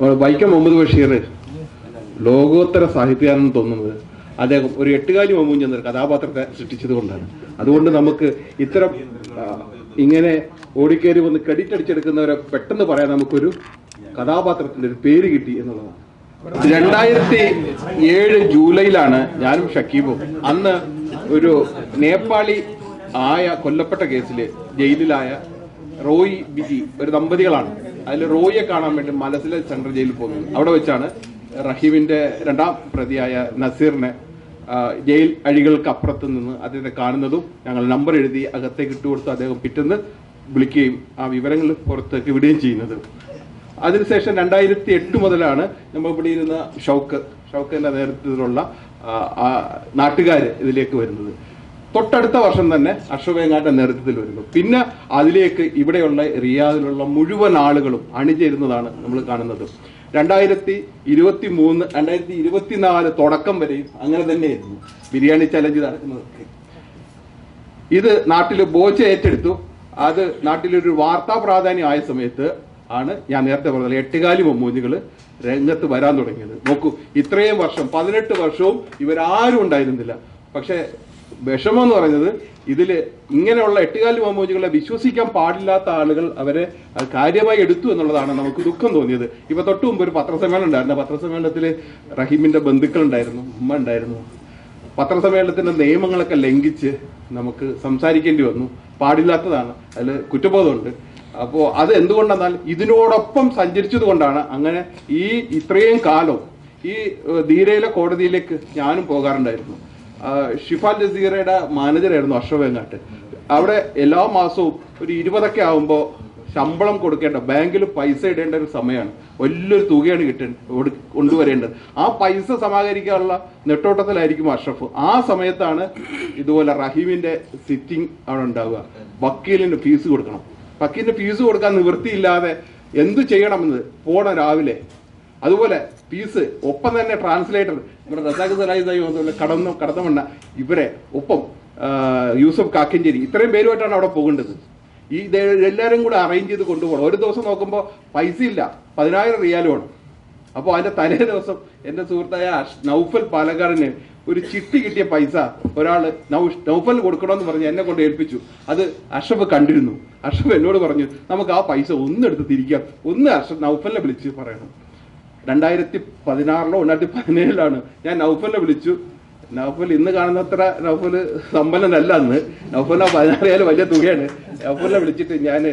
വൈക്കം മുഹമ്മദ് ബഷീർ ലോകോത്തര സാഹിത്യകാരൻ തോന്നുന്നത്. അദ്ദേഹം ഒരു എട്ടുകാലി മമ്മൂഞ്ഞ് എന്നൊരു കഥാപാത്രത്തെ സൃഷ്ടിച്ചത് കൊണ്ടാണ്. അതുകൊണ്ട് നമുക്ക് ഇത്തരം ഇങ്ങനെ ഓടിക്കേറി വന്ന് ക്രെഡിറ്റ് അടിച്ചെടുക്കുന്നവരെ പെട്ടെന്ന് പറയാൻ നമുക്കൊരു കഥാപാത്രത്തിന്റെ ഒരു പേര് കിട്ടി എന്നുള്ളതാണ്. രണ്ടായിരത്തി ഏഴ് ജൂലൈയിലാണ് ഞാനും ഷക്കീബും അന്ന് ഒരു നേപ്പാളി ആയ കൊല്ലപ്പെട്ട കേസിൽ ജയിലിലായ റോയ് ബിജി ഒരു ദമ്പതികളാണ്. അതിൽ റോയിയെ കാണാൻ വേണ്ടി മലസിലെ സെൻട്രൽ ജയിലിൽ പോകുന്നത്. അവിടെ വെച്ചാണ് റഹീമിന്റെ രണ്ടാം പ്രതിയായ നസീറിനെ ജയിൽ അഴികൾക്ക് അപ്പുറത്ത് നിന്ന് അദ്ദേഹത്തെ കാണുന്നതും ഞങ്ങൾ നമ്പർ എഴുതി അകത്തേക്ക് ഇട്ടുകൊടുത്ത് അദ്ദേഹം പിറ്റേന്ന് വിളിക്കുകയും ആ വിവരങ്ങൾ പുറത്തേക്ക് വിടുകയും ചെയ്യുന്നത്. അതിനുശേഷം രണ്ടായിരത്തി എട്ട് മുതലാണ് നമ്മൾ ഇവിടെ ഇരുന്ന ഷൗക്ക് ഷൗക്കിന്റെ നേതൃത്വത്തിലുള്ള നാട്ടുകാർ ഇതിലേക്ക് വരുന്നത്. തൊട്ടടുത്ത വർഷം തന്നെ അശ്വവേങ്ങാട്ട നേതൃത്വത്തിൽ വരുന്നു. പിന്നെ അതിലേക്ക് ഇവിടെയുള്ള റിയാദിലുള്ള മുഴുവൻ ആളുകളും അണിചേരുന്നതാണ് നമ്മൾ കാണുന്നത്. രണ്ടായിരത്തി ഇരുപത്തി മൂന്ന് രണ്ടായിരത്തി ഇരുപത്തിനാല് തുടക്കം വരെയും അങ്ങനെ തന്നെയായിരുന്നു. ബിരിയാണി ചലഞ്ച് നടക്കുന്നതൊക്കെ. ഇത് നാട്ടിൽ ബോച്ച ഏറ്റെടുത്തു. അത് നാട്ടിലൊരു വാർത്താ പ്രാധാന്യം ആയ സമയത്ത് ആണ് ഞാൻ നേരത്തെ പറഞ്ഞത്. എട്ടുകാലി മമ്മൂഞ്ഞുകൾ രംഗത്ത് വരാൻ തുടങ്ങിയത്. നോക്കൂ ഇത്രയും വർഷം പതിനെട്ട് വർഷവും ഇവരാരും ഉണ്ടായിരുന്നില്ല. പക്ഷെ വിഷമം എന്ന് പറയുന്നത് ഇതിൽ ഇങ്ങനെയുള്ള എട്ടുകാലി മോമോജികളെ വിശ്വസിക്കാൻ പാടില്ലാത്ത ആളുകൾ അവരെ കാര്യമായി എടുത്തു എന്നുള്ളതാണ് നമുക്ക് ദുഃഖം തോന്നിയത്. ഇപ്പൊ തൊട്ട് മുമ്പ് ഒരു പത്രസമ്മേളനം ഉണ്ടായിരുന്നു. പത്രസമ്മേളനത്തിൽ റഹീമിന്റെ ബന്ധുക്കൾ ഉണ്ടായിരുന്നു ഉമ്മ ഉണ്ടായിരുന്നു. പത്രസമ്മേളനത്തിന്റെ നിയമങ്ങളൊക്കെ ലംഘിച്ച് നമുക്ക് സംസാരിക്കേണ്ടി വന്നു. പാടില്ലാത്തതാണ്. അതിൽ കുറ്റബോധമുണ്ട്. അപ്പോൾ അത് എന്തുകൊണ്ടെന്നാൽ ഇതിനോടൊപ്പം സഞ്ചരിച്ചത് കൊണ്ടാണ് അങ്ങനെ ഈ ഇത്രയും കാലം ഈ ധീരയിലെ കോടതിയിലേക്ക് ഞാനും പോകാറുണ്ടായിരുന്നു. ഷിഫാൽ ജസീറയുടെ മാനേജറായിരുന്നു അശ്വവേങ്ങാട്ട് അവിടെ എല്ലാ മാസവും ഒരു ഇരുപതൊക്കെ ആവുമ്പോൾ ശമ്പളം കൊടുക്കേണ്ട ബാങ്കിൽ പൈസ ഇടേണ്ട ഒരു സമയമാണ്. വലിയൊരു തുകയാണ് കിട്ടേണ്ട കൊണ്ടുവരേണ്ടത്. ആ പൈസ സമാഹരിക്കാനുള്ള നെട്ടോട്ടത്തിലായിരിക്കും അഷ്റഫ്. ആ സമയത്താണ് ഇതുപോലെ റഹീമിന്റെ സിറ്റിംഗ് അവിടെ ഉണ്ടാവുക. വക്കീലിന് ഫീസ് കൊടുക്കണം. വക്കീലിന് ഫീസ് കൊടുക്കാൻ നിവൃത്തിയില്ലാതെ എന്തു ചെയ്യണമെന്ന് പോണ രാവിലെ. അതുപോലെ പീസ് ഒപ്പം തന്നെ ട്രാൻസ്ലേറ്റർ നമ്മുടെ റസാഖ് സലായി കടന്നു കടന്നമണ്ണ ഇവരെ ഒപ്പം യൂസഫ് കാക്കഞ്ചേരി ഇത്രയും പേരുമായിട്ടാണ് അവിടെ പോകേണ്ടത്. ഈ എല്ലാവരും കൂടെ അറേഞ്ച് ചെയ്ത് കൊണ്ടുപോകണം. ഒരു ദിവസം നോക്കുമ്പോൾ പൈസ ഇല്ല പതിനായിരം റിയാലുമാണ് അപ്പോൾ അതിന്റെ തലേ ദിവസം എന്റെ സുഹൃത്തായ നൌഫൽ പാലക്കാടിന് ഒരു ചിട്ടി കിട്ടിയ പൈസ ഒരാൾ നൗഫൽ കൊടുക്കണമെന്ന് പറഞ്ഞ് എന്നെ കൊണ്ട് ഏൽപ്പിച്ചു. അത് അഷഫ് കണ്ടിരുന്നു. അഷഫ് എന്നോട് പറഞ്ഞു നമുക്ക് ആ പൈസ ഒന്നെടുത്ത് തിരിക്കാം. ഒന്ന് അഷഫ് നൗഫലിനെ വിളിച്ച് പറയണം. രണ്ടായിരത്തി പതിനാറിലോ രണ്ടായിരത്തി പതിനേഴിലാണ് ഞാൻ നൗഫലിനെ വിളിച്ചു. നൗഫൽ ഇന്ന് കാണുന്നത്ര നൗഫൽ സമ്പന്നനല്ല അന്ന്. നൗഫലിനെ പതിനാറിയാൽ വലിയ തുകയാണ്. നൗഫലിനെ വിളിച്ചിട്ട് ഞാൻ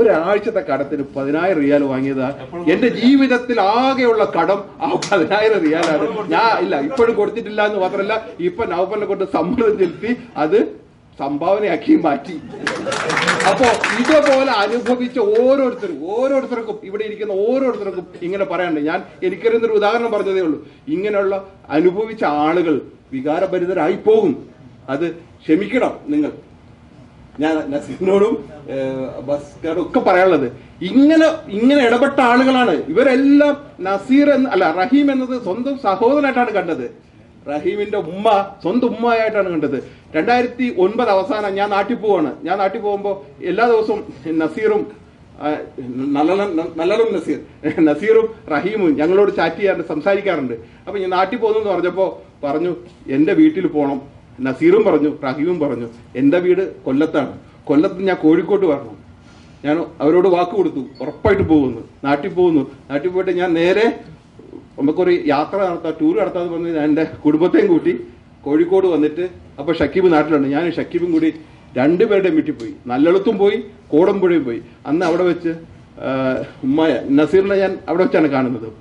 ഒരാഴ്ചത്തെ കടത്തിന് പതിനായിരം റിയാൽ വാങ്ങിയതാ. എന്റെ ജീവിതത്തിൽ ആകെയുള്ള കടം ആ പതിനായിരം റിയാലാണ്. ഞാൻ ഇല്ല ഇപ്പോഴും കൊടുത്തിട്ടില്ല എന്ന് മാത്രമല്ല ഇപ്പൊ നൗഫലിനെ കൊണ്ട് സമ്മതം ചെലുത്തി അത് സംഭാവനയാക്കി മാറ്റി. അപ്പോ ഇതുപോലെ അനുഭവിച്ച ഓരോരുത്തരും ഓരോരുത്തർക്കും ഇവിടെ ഇരിക്കുന്ന ഓരോരുത്തർക്കും ഇങ്ങനെ പറയാനുണ്ട്. ഞാൻ എനിക്കറിയുന്നൊരു ഉദാഹരണം പറഞ്ഞതേ ഉള്ളൂ. ഇങ്ങനെയുള്ള അനുഭവിച്ച ആളുകൾ വികാരഭരിതരായി പോകും. അത് ക്ഷമിക്കണം നിങ്ങൾ. ഞാൻ നസീറിനോടും ബസ്കാരോടും ഒക്കെ പറയാനുള്ളത്. ഇങ്ങനെ ഇങ്ങനെ ഇടപെട്ട ആളുകളാണ്. ഇവരെല്ലാം നസീർ എന്ന് അല്ല റഹീം എന്നത് സ്വന്തം സഹോദരനായിട്ടാണ് കണ്ടത്. റഹീമിന്റെ ഉമ്മ സ്വന്തം ഉമ്മയായിട്ടാണ് കണ്ടത്. രണ്ടായിരത്തി ഒൻപത് അവസാനം ഞാൻ നാട്ടിൽ പോവാണ്. ഞാൻ നാട്ടിൽ പോകുമ്പോൾ എല്ലാ ദിവസവും നസീറും നല്ലലും നസീർ നസീറും റഹീമും ഞങ്ങളോട് ചാറ്റ് ചെയ്യാറുണ്ട് സംസാരിക്കാറുണ്ട്. അപ്പൊ ഞാൻ നാട്ടിൽ പോകുന്നു പറഞ്ഞപ്പോ പറഞ്ഞു എന്റെ വീട്ടിൽ പോകണം നസീറും പറഞ്ഞു റഹീമും പറഞ്ഞു എന്റെ വീട് കൊല്ലത്താണ്. കൊല്ലത്ത് ഞാൻ കോഴിക്കോട്ട് വരണം. ഞാൻ അവരോട് വാക്ക് കൊടുത്തു ഉറപ്പായിട്ട് പോകുന്നു. നാട്ടിൽ പോകുന്നു. നാട്ടിൽ പോയിട്ട് ഞാൻ നേരെ നമുക്കൊരു യാത്ര നടത്താം ടൂർ നടത്താന്ന് പറഞ്ഞ് ഞാൻ എന്റെ കുടുംബത്തെയും കൂട്ടി കോഴിക്കോട് വന്നിട്ട് അപ്പോൾ ഷക്കീബ് നാട്ടിലുണ്ട്. ഞാൻ ഷക്കീബും കൂടി രണ്ടുപേരുടെയും വീട്ടിൽ പോയി. നല്ലെളുത്തും പോയി കോടമ്പുഴയും പോയി. അന്ന് അവിടെ വെച്ച് ഉമ്മ നസീറിനെ ഞാൻ അവിടെ വെച്ചാണ് കാണുന്നത്.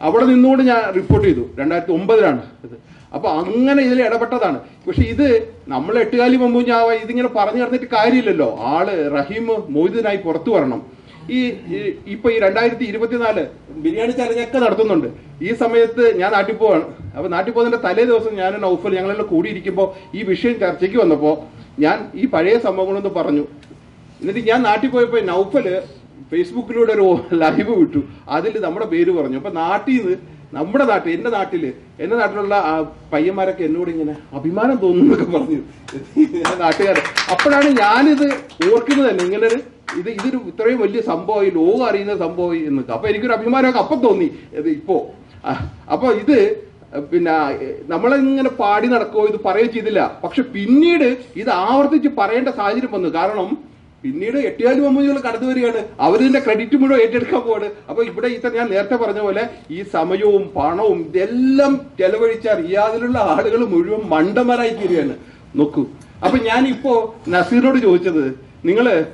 അവിടെ നിന്നുകൊണ്ട് ഞാൻ റിപ്പോർട്ട് ചെയ്തു. രണ്ടായിരത്തി ഒമ്പതിലാണ് ഇത്. അപ്പൊ അങ്ങനെ ഇതിൽ ഇടപെട്ടതാണ്. പക്ഷെ ഇത് നമ്മൾ എട്ടുകാലി മുമ്പ് ഞാൻ ഇതിങ്ങനെ പറഞ്ഞു നടന്നിട്ട് കാര്യമില്ലല്ലോ. ആൾ റഹീം മോഹിതനായി പുറത്തു വരണം. ഈ- ഇപ്പൊ ഈ രണ്ടായിരത്തി ഇരുപത്തിനാല് ബിരിയാണി ചലഞ്ഞൊക്കെ നടത്തുന്നുണ്ട്. ഈ സമയത്ത് ഞാൻ നാട്ടിൽ പോവാണ്. അപ്പൊ നാട്ടിൽ പോകുന്നതിന്റെ തലേ ദിവസം ഞാൻ നൗഫൽ ഞങ്ങളെല്ലാം കൂടിയിരിക്കുമ്പോൾ ഈ വിഷയം ചർച്ചയ്ക്ക് വന്നപ്പോൾ ഞാൻ ഈ പഴയ സംഭവങ്ങളൊന്ന് പറഞ്ഞു. എന്നിട്ട് ഞാൻ നാട്ടിൽ പോയപ്പോൾ നൗഫൽ ഫേസ്ബുക്കിലൂടെ ഒരു ലൈവ് വിട്ടു. അതിൽ നമ്മുടെ പേര് പറഞ്ഞു. അപ്പൊ നാട്ടിൽ നിന്ന് നമ്മുടെ നാട്ടിൽ എന്റെ നാട്ടിൽ എന്റെ നാട്ടിലുള്ള പയ്യന്മാരൊക്കെ എന്നോട് ഇങ്ങനെ അഭിമാനം തോന്നുന്നൊക്കെ പറഞ്ഞു. നാട്ടുകാർ അപ്പോഴാണ് ഞാനിത് ഓർക്കുന്നത് തന്നെ. ഇങ്ങനെ ഇത് ഇതൊരു ഇത്രയും വലിയ സംഭവമായി ലോകം അറിയുന്ന സംഭവമായി എന്നൊക്കെ. അപ്പൊ എനിക്കൊരു അഭിമാനമൊക്കെ അപ്പം തോന്നി. ഇപ്പോ ആ, അപ്പൊ ഇത് പിന്നെ നമ്മളിങ്ങനെ പാടി നടക്കുകയോ ഇത് പറയുകയോ ചെയ്തില്ല. പക്ഷെ പിന്നീട് ഇത് ആവർത്തിച്ച് പറയേണ്ട സാഹചര്യം വന്നു. കാരണം പിന്നീട് എട്ടിയാലും അമ്മൂജികൾ കടന്നു വരികയാണ്. അവരിതിന്റെ ക്രെഡിറ്റ് മുഴുവൻ ഏറ്റെടുക്കാൻ പോവാണ്. അപ്പൊ ഇവിടെ ഈ ഞാൻ നേരത്തെ പറഞ്ഞ പോലെ ഈ സമയവും പണവും ഇതെല്ലാം ചെലവഴിച്ച റിയാദിലുള്ള ആളുകൾ മുഴുവൻ മണ്ടന്മാരായി തീരുകയാണ്. നോക്കൂ. അപ്പൊ ഞാൻ ഇപ്പോ നസീറിനോട് ചോദിച്ചത് നിങ്ങൾ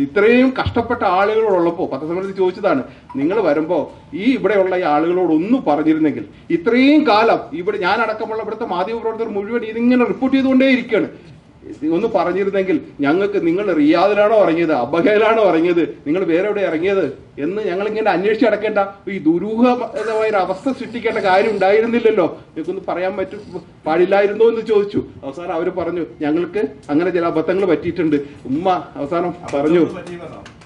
ഇത്രയും കഷ്ടപ്പെട്ട ആളുകളോടുള്ളപ്പോ പത്രസമ്മേളനത്തിൽ ചോദിച്ചതാണ് നിങ്ങൾ വരുമ്പോ ഈ ഇവിടെയുള്ള ഈ ആളുകളോട് ഒന്ന് പറഞ്ഞിരുന്നെങ്കിൽ ഇത്രയും കാലം ഇവിടെ ഞാൻ അടക്കമുള്ള ഇവിടുത്തെ മാധ്യമപ്രവർത്തകർ മുഴുവൻ ഇതിങ്ങനെ റിപ്പോർട്ട് ചെയ്തുകൊണ്ടേ ഇരിക്കുകയാണ് ഒന്ന് പറഞ്ഞിരുന്നെങ്കിൽ ഞങ്ങൾക്ക് നിങ്ങൾ റിയാദിലാണോ ഇറങ്ങിയത് അബഹയിലാണോ ഇറങ്ങിയത് നിങ്ങൾ വേറെ എവിടെ ഇറങ്ങിയത് എന്ന് ഞങ്ങൾ ഇങ്ങനെ അന്വേഷിച്ച് അടക്കേണ്ട ഈ ദുരൂഹമായ ഒരു അവസ്ഥ സൃഷ്ടിക്കേണ്ട കാര്യം ഉണ്ടായിരുന്നില്ലല്ലോ. നിങ്ങൾക്കൊന്ന് പറയാൻ പറ്റും പാടില്ലായിരുന്നോ എന്ന് ചോദിച്ചു. അവസാനം അവർ പറഞ്ഞു ഞങ്ങൾക്ക് അങ്ങനെ ചില അബദ്ധങ്ങൾ പറ്റിയിട്ടുണ്ട്. ഉമ്മ അവസാനം പറഞ്ഞു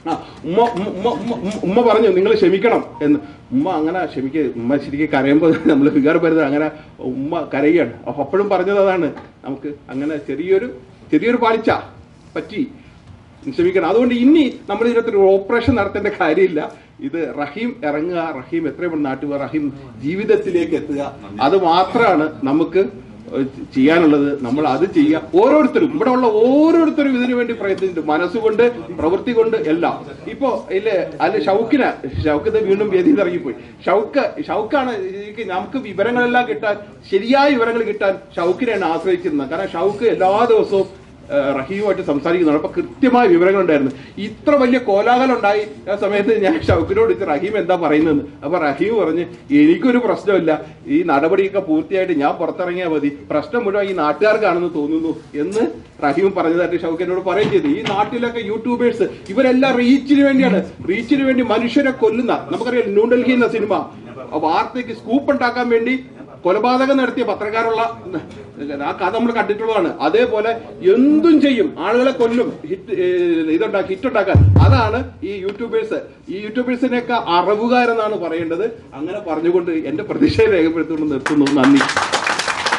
ആ ഉമ്മ ഉമ്മ ഉമ്മ ഉമ്മ- പറഞ്ഞു നിങ്ങൾ ക്ഷമിക്കണം. എന്ന് ഉമ്മ അങ്ങനെ ക്ഷമിക്ക ഉമ്മ ശരിക്കും കരയുമ്പോൾ നമ്മൾ വികാരം വരുന്നത് അങ്ങനെ ഉമ്മ കരയുകയാണ് അപ്പൊ അപ്പോഴും പറഞ്ഞത് അതാണ്. നമുക്ക് അങ്ങനെ ചെറിയൊരു ചെറിയൊരു പാളിച്ച പറ്റി. ക്ഷമിക്കണം. അതുകൊണ്ട് ഇനി നമ്മൾ ഇതിനകത്തൊരു ഓപ്പറേഷൻ നടത്തേണ്ട കാര്യമില്ല. ഇത് റഹീം ഇറങ്ങുക റഹീം എത്രയും നാട്ടുക റഹീം ജീവിതത്തിലേക്ക് എത്തുക. അത് മാത്രമാണ് നമുക്ക് ചെയ്യാനുള്ളത് നമ്മൾ അത് ചെയ്യുക. ഓരോരുത്തരും ഇവിടെ ഉള്ള ഓരോരുത്തരും ഇതിനു വേണ്ടി പ്രയത്നിച്ചിട്ടുണ്ട്. മനസ്സുകൊണ്ട് പ്രവൃത്തി കൊണ്ട് എല്ലാം. ഇപ്പോ ഇല്ലേ അല്ല ഷൗക്കിന് ഷൗക്കത്ത് വീണ്ടും വേദിയിൽ ഇറങ്ങിപ്പോയി. ഷൗക്ക് ഷൗക്കാണ് നമുക്ക് വിവരങ്ങളെല്ലാം കിട്ടാൻ ശരിയായ വിവരങ്ങൾ കിട്ടാൻ ഷൗക്കിനെയാണ് ആശ്രയിക്കുന്നത് കാരണം ഷൗക്ക് എല്ലാ ദിവസവും റഹീമുമായിട്ട് സംസാരിക്കുന്നുണ്ട് അപ്പൊ കൃത്യമായ വിവരങ്ങൾ ഉണ്ടായിരുന്നു ഇത്ര വലിയ കോലാഹലം ഉണ്ടായി. ആ സമയത്ത് ഞാൻ ഷൗക്കിനോട് ഇച്ച് റഹീം എന്താ പറയുന്നത് അപ്പൊ റഹീം പറഞ്ഞ് എനിക്കൊരു പ്രശ്നമില്ല. ഈ നടപടിയൊക്കെ പൂർത്തിയായിട്ട് ഞാൻ പുറത്തിറങ്ങിയാൽ മതി. പ്രശ്നം മുഴുവൻ ഈ നാട്ടുകാർക്കാണെന്ന് തോന്നുന്നു. എന്ന് റഹീം പറഞ്ഞതായിട്ട് ഷൗക്കിനോട് പറയുകയും ചെയ്തു. ഈ നാട്ടിലൊക്കെ യൂട്യൂബേഴ്സ് ഇവരെല്ലാം റീച്ചിന് വേണ്ടിയാണ്. റീച്ചിന് വേണ്ടി മനുഷ്യരെ കൊല്ലുന്ന നമുക്കറിയാം ന്യൂഡൽഹി എന്ന സിനിമ വാർത്തയ്ക്ക് സ്കൂപ്പ് ഉണ്ടാക്കാൻ വേണ്ടി കൊലപാതകം നടത്തിയ പത്രക്കാരുള്ള ആ കഥ നമ്മൾ കണ്ടിട്ടുള്ളതാണ്. അതേപോലെ എന്തും ചെയ്യും. ആളുകളെ കൊല്ലും ഹിറ്റ് ഇതുണ്ടാക്കി ഹിറ്റ് ഉണ്ടാക്കാൻ അതാണ് ഈ യൂട്യൂബേഴ്സ്. ഈ യൂട്യൂബേഴ്സിനെയൊക്കെ അറിവുകാരെന്നാണ് പറയേണ്ടത്. അങ്ങനെ പറഞ്ഞുകൊണ്ട് എന്റെ പ്രതിഷേധം രേഖപ്പെടുത്തിക്കൊണ്ട് നിർത്തുന്നു. നന്ദി.